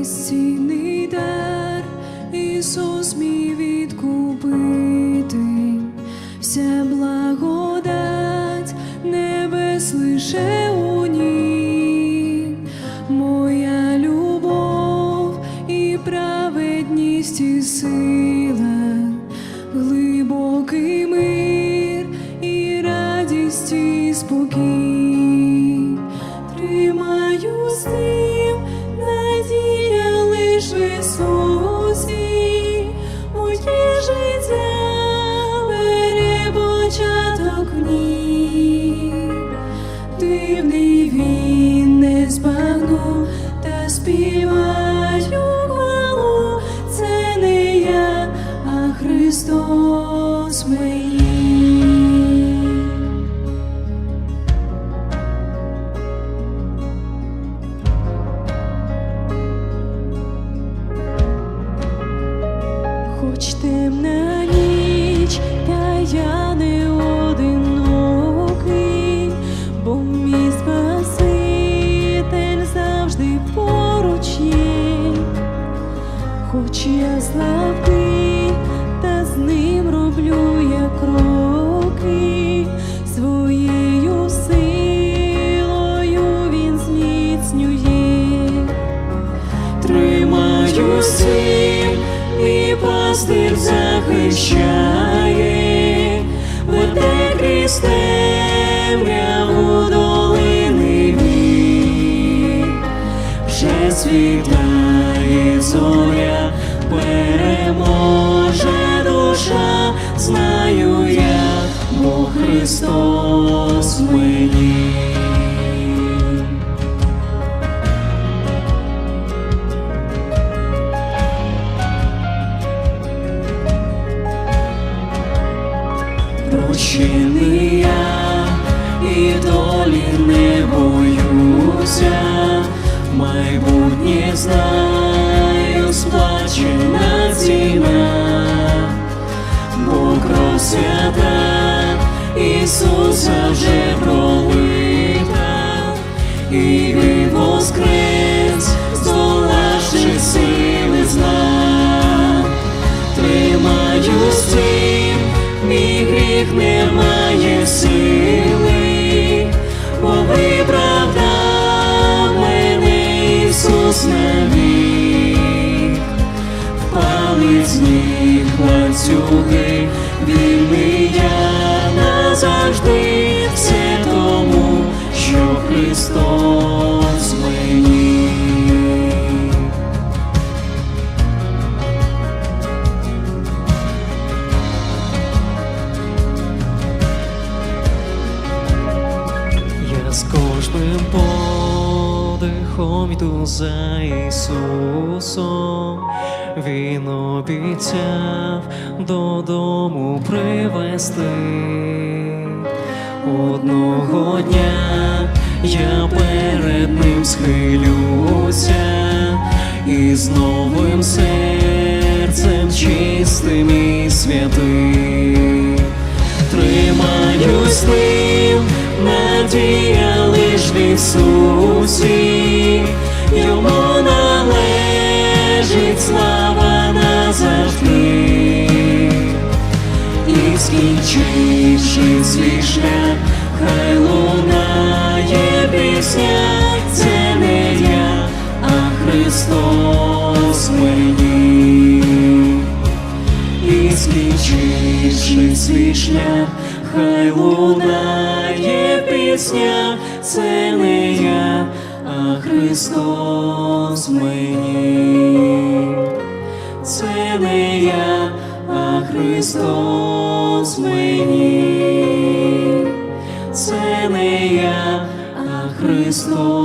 безцінний дар, Ісус мій відкупитель, вся благодать небес лише у ній, моя любов і праведність і сила, глибокий мир і радість і спокій. Тримаю з ним, надія лиш в Ісусі, моє життя бере початок в. Дивний він не збагну, та співаю Хоч я слабкий, та з ним роблю я кроки, своєю силою він зміцнює. Тримаю сил, і пастир захищає, веде крізь темряву долини. Вже світає зоря, переможе душа, знаю я, бо Христос мені. Прощений я і долі не боюся, майбутнє знаю, свята Ісуса вже пролита, і Він воскрес, здолавши сили зла тримаю стін, мій гріх не має сили, бо виправдав мене Ісус навік, впали з ніг ланцюги, believe. Йду за Ісусом, Він обіцяв додому привести. Одного дня я перед ним схилюся і з новим серцем чистим і святим тримаюсь ним, надія лиш в Ісусі, скінчивши свій шлях, хай лунає пісня, це не я, а Христос мені. І скінчивши свій шлях, хай лунає пісня, це не я, а Христос мені, це не я, а Христос мені, Христос мені.